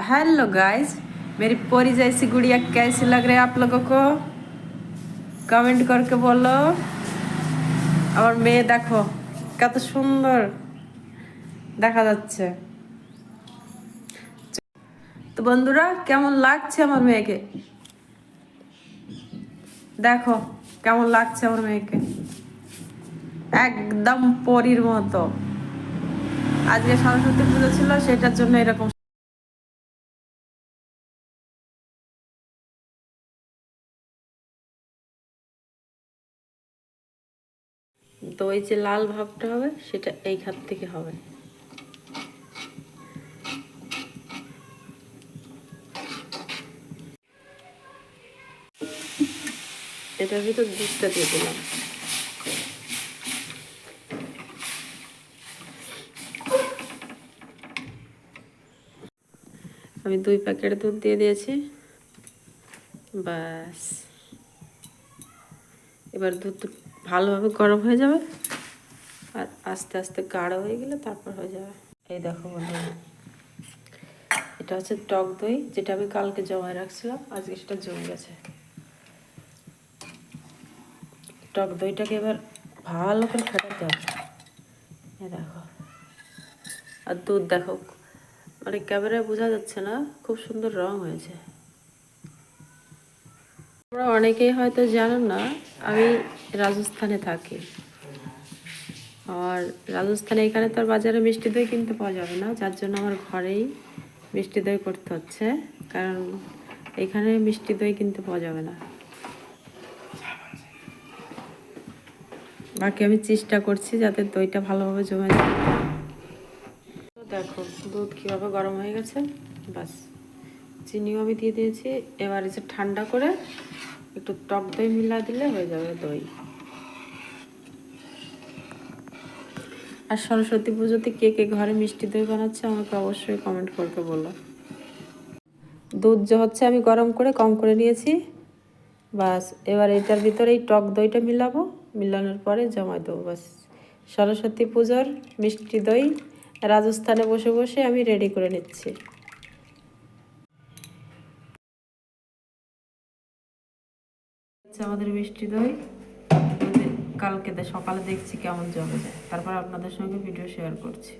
Hello guys मेरी पोरी जैसी गुड़िया कैसी लग रही है आप लोगों को কমেন্ট করকে বলো আমার মেয়ে দেখো কত সুন্দর দেখা যাচ্ছে তো বন্ধুরা কেমন লাগছে আমার মেয়েকে দেখো কেমন লাগছে আমার মেয়েকে একদম পরীর মতো আজকে সরস্বতী পুজো ছিল সেটার জন্য এরকম তো ওই যে লাল ভাবটা হবে, সেটা এই খাত থেকে হবে। এটার ভিতর দুধটা দিয়ে দিলাম। আমি দুই প্যাকেট দুধ দিয়ে দিয়েছি। ব্যাস। এবার দুধ ভালোভাবে গরম হয়ে যাবে আর আস্তে আস্তে গাঢ় হয়ে গেলে তারপর হয়ে যাবে। এই দেখো বন্ধুরা, এটা হচ্ছে টক দই, যেটা আমি কালকে জমায় রাখছিলাম, আজকে সেটা জমে গেছে। টক দইটাকে এবার ভালো করে ফেটাতে হবে। এই দেখো, আর দুধ দেখো মানে ক্যামেরায় বোঝা যাচ্ছে না, খুব সুন্দর রং হয়েছে। তোমরা অনেকেই হয়তো জানো না, আমি রাজস্থানে থাকি। আর রাজস্থানে এখানে তো বাজারে মিষ্টি দই কিনতে পাওয়া যাবে না, যার জন্য আমার ঘরেই মিষ্টি দই করতে হচ্ছে, কারণ এখানে মিষ্টি দই কিনতে পাওয়া যাবে না। বাকি আমি চেষ্টা করছি যাতে দইটা ভালোভাবে জমে যায়। দেখো, দুধ কীভাবে গরম হয়ে গেছে, বাস। চিনিও আমি দিয়ে দিয়েছি, এবার এসে ঠান্ডা করে একটু টক দই মিলা দিলে হয়ে যাবে দই। আর সরস্বতী পুজোতে কে কে ঘরে মিষ্টি দই বানাচ্ছে আমাকে অবশ্যই কমেন্ট করতে বলো। দুধ যে হচ্ছে আমি গরম করে কম করে নিয়েছি, বাস এবার এটার ভিতরে এই টক দইটা মিলাবো, মিলানোর পরে জমা দেবো, বাস। সরস্বতী পুজোর মিষ্টি দই রাজস্থানে বসে বসে আমি রেডি করে নিচ্ছি। আমাদের মিষ্টি দই। কালকে সকালে দেখছি কেমন জমে যায়। তারপর আপনাদের সঙ্গে ভিডিও শেয়ার করছি।